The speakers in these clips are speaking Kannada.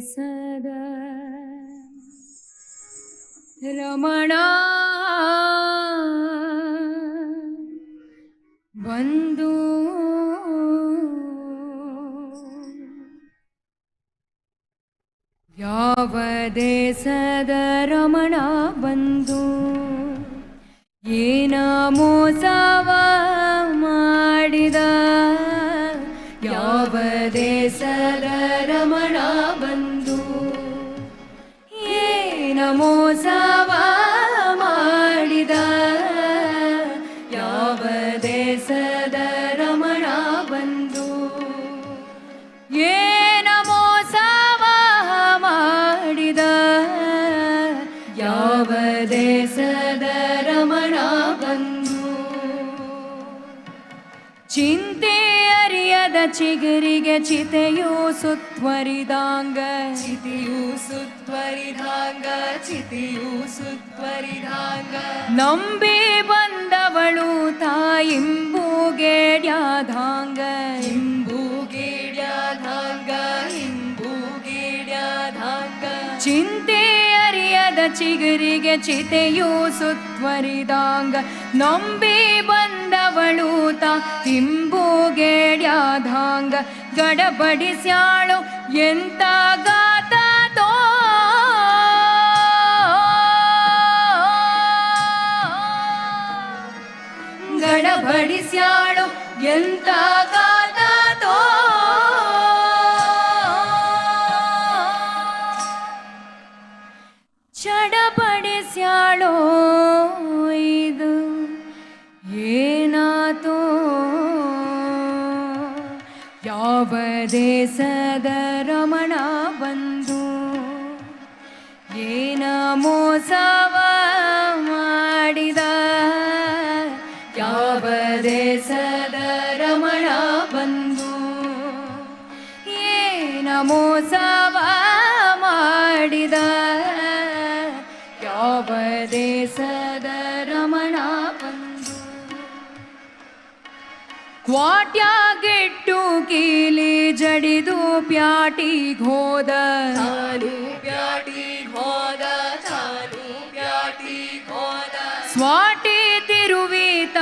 सद। रमणा। बन्धु यावदे सदा रमणा बन्धु ಮೋಸವ ಮಾಡಿದ ಯಾವ ದೇಶದ ಚಿಂತೆ ಅರಿಯದ ಚಿಗುರಿಗೆ ಚಿತೆಯು ಸುತ್ವರಿದಾಂಗ. ಚಿತೆಯು ಸುತ್ವರಿದಾಂಗ ಚಿತೆಯು ಸುತ್ವರಿದಾಂಗ. ನಂಬಿ ಬಂದವಳು ತಾಯಿಂಬುಗೇಡ್ಯಾಧಾಂಗ. ಇಂಬುಗೇಡ್ಯಾಧಾಂಗ ಇಂಬುಗೇಡ್ಯಾಧಾಂಗ. ಚಿಂತೆ ಅರಿಯದ ಚಿಗುರಿಗೆ ಚಿತೆಯು ಸುತ್ವರಿದಾಂಗ. ನಂಬಿ ಬಂದವಳು ತಾ ಹಿಂಬುಗೇಡ್ಯಾಧಾಂಗ ಗಡಬಡಿಸ್ಯಾಳು ಎಂತ ಗಾತೋ ಗಡಬಡಿಸ್ಯಾಳು ಎಂತ ಗಾತೋ ಚಡಪಡಿಸ್ಯಾಳೋ ಯಾವ ದೇಶದ ರಮಣ ಬಂದು ಏನ ಮೋಸವ ಮಾಡಿದ? ಯಾವ ದೇಶದ ರಮಣ ಬಂದು ಏನ ಮೋಸವ ಮಾಡಿದ? ಯಾವ ದೇಶದ ರಮಣ ಬಂದು? ಕ್ವಾಟ್ಯಾಗೆಟ್ಟು ಕೀಲಿ ಜಡಿದು ಪ್ಯಾಟಿಗ್ ಹೋದ ತಾನು ಬ್ಯಾಟಿ ಹೋದ ತಾನು ಬ್ಯಾಟಿ ಹೋದ ಸ್ವಾಟಿ ತಿರುವಿತ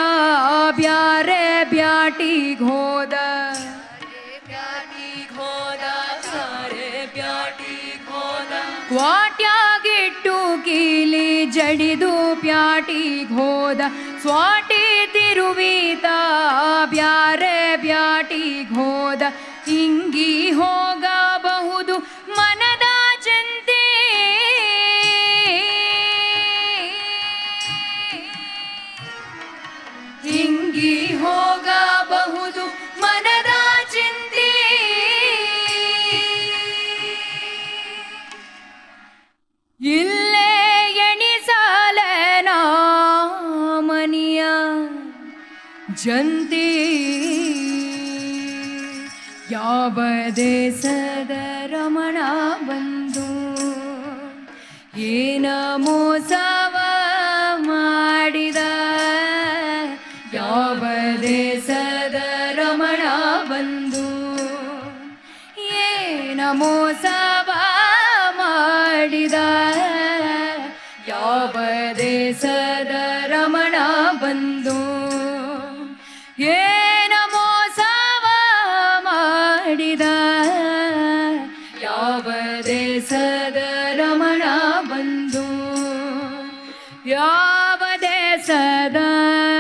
ಬ್ಯಾರೆ ಬ್ಯಾಟಿಗ್ ಹೋದ ಬ್ಯಾಟಿ ಹೋದ ತಾರೆ ಬ್ಯಾಟಿ ಹೋದ ಕ್ವಾಟ್ಯಾಗಿಟ್ಟು ಕೀಲಿ ಜಡಿದು ಪ್ಯಾಟಿಗ್ ಹೋದ ಸ್ವಾಟಿ ತಿರುವಿತ ಬ್ಯಾರೆ ಬ್ಯಾಟಿಗ್ ಹೋದ ಹಿಂಗಿ ಹೋಗಬಹುದು ಜಂತಿ ಯಾವ ದೇಶದ ರಮಣ ಬಂದು ಏನ ಮೋಸವ ಮಾಡಿದ? ಯಾವ ದೇಶದ ರಮಣ ಬಂದು ಏನ ಮೋಸವ sada